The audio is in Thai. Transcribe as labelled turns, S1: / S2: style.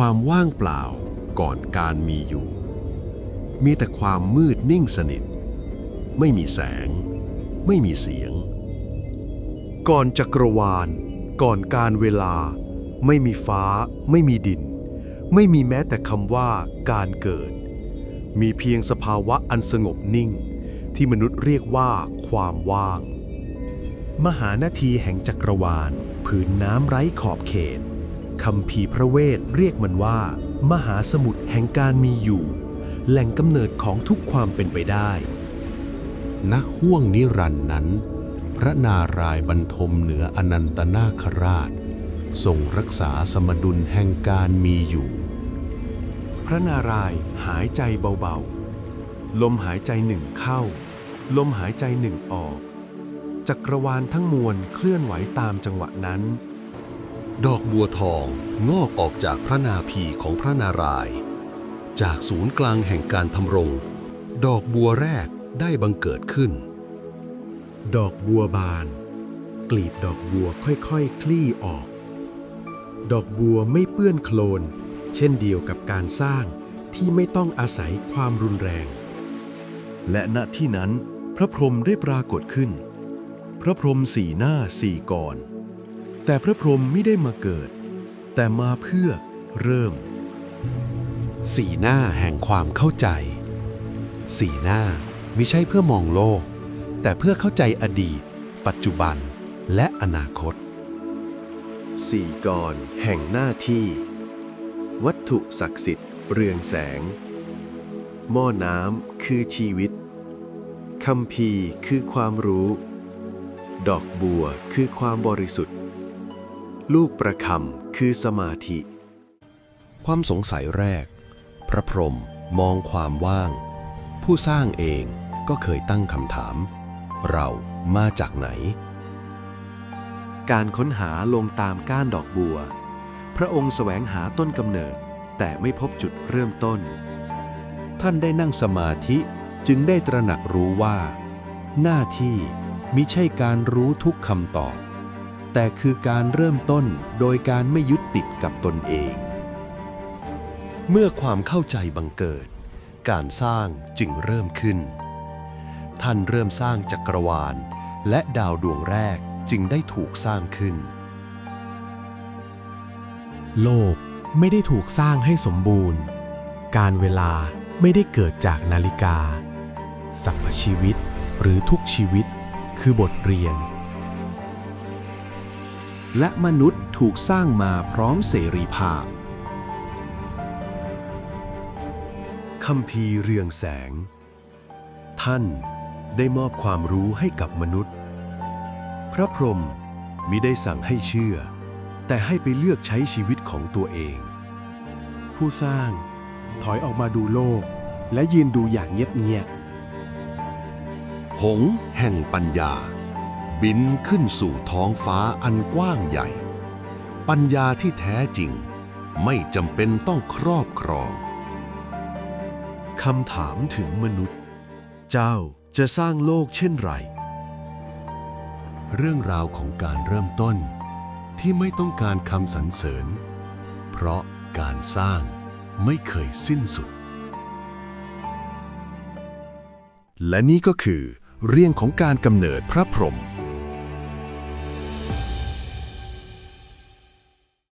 S1: ความว่างเปล่าก่อนการมีอยู่ มีแต่ความมืดนิ่งสนิท ไม่มีแสง ไม่มีเสียง
S2: ก่อนจักรวาล ก่อนการเวลา ไม่มีฟ้า ไม่มีดิน ไม่มีแม้แต่คำว่าการเกิด มีเพียงสภาวะอันสงบนิ่ง ที่มนุษย์เรียกว่าความว่าง มหานาทีแห่งจักรวาล ผืนน้ำไร้ขอบเขต คำพีร์พระเวทเรียกมันว่า มหาสมุทรแห่งการมีอยู่ แหล่งกำเนิดของทุกความเป็นไปได้
S1: ณห้วงนิรันดร์นั้น พระนารายณ์บรรทมเหนืออนันตนาคราชทรงรักษาสมดุลแห่งการมีอยู่
S2: พระนารายณ์หายใจเบาๆ ลมหายใจหนึ่งเข้า ลมหายใจหนึ่งออก จักรวาลทั้งมวลเคลื่อนไหวตามจังหวะนั้น
S1: ดอกบัวทองงอกออกจากพระนาภีของพระนารายณ์จากศูนย์กลางแห่งการทำรง ดอกบัวแรกได้บังเกิดขึ้น
S2: ดอกบัวบาน กลีบดอกบัวค่อยๆคคลี่ออก ดอกบัวไม่เปื้อนโคลน เช่นเดียวกับการสร้างที่ไม่ต้องอาศัยความรุนแรง และณที่นั้น พระพรหมได้ปรากฏขึ้น พระพรหมสี่หน้าสี่กร แต่พระพรหมไม่ได้มาเกิด แต่มาเพื่อเริ่ม
S1: สีหน้าแห่งความเข้าใจ สีหน้ามิใช่เพื่อมองโลก แต่เพื่อเข้าใจอดีต ปัจจุบันและอนาคต
S2: สี่กรแห่งหน้าที่ วัตถุศักดิ์สิทธิ์เรืองแสง หม้อน้ำคือชีวิตคำพีคือความรู้ ดอกบัวคือความบริสุทธิ์ ลูกประคำคือสมาธิ
S1: ความสงสัยแรก พระพรหมมองความว่าง ผู้สร้างเองก็เคยตั้งคำถาม เรามาจากไหน
S2: การค้นหาลงตามก้านดอกบัว พระองค์แสวงหาต้นกำเนิด แต่ไม่พบจุดเริ่มต้น
S1: ท่านได้นั่งสมาธิจึงได้ตระหนักรู้ว่า หน้าที่มิใช่การรู้ทุกคำตอบ แต่คือการเริ่มต้นโดยการไม่ยึดติดกับตนเอง เมื่อความเข้าใจบังเกิด การสร้างจึงเริ่มขึ้น ท่านเริ่มสร้างจักรวาล และดาวดวงแรกจึงได้ถูกสร้างขึ้น
S3: โลกไม่ได้ถูกสร้างให้สมบูรณ์ การเวลาไม่ได้เกิดจากนาฬิกา สรรพชีวิตหรือทุกชีวิตคือบทเรียน
S1: และมนุษย์ถูกสร้างมาพร้อมเสรีภาพ
S2: คำพีเรืองแสง ท่านได้มอบความรู้ให้กับมนุษย์ พระพรหมมิได้สั่งให้เชื่อ แต่ให้ไปเลือกใช้ชีวิตของตัวเอง ผู้สร้างถอยออกมาดูโลก และยืนดูอย่างเงียบ
S1: หงส์แห่งปัญญา บินขึ้นสู่ท้องฟ้าอันกว้างใหญ่ ปัญญาที่แท้จริง ไม่จำเป็นต้องครอบครอง
S2: คำถามถึงมนุษย์ เจ้าจะสร้างโลกเช่นไร
S1: เรื่องราวของการเริ่มต้นที่ไม่ต้องการคำสรรเสริญ เพราะการสร้างไม่เคยสิ้นสุด
S2: และนี่ก็คือเรื่องของการกำเนิดพระพรหม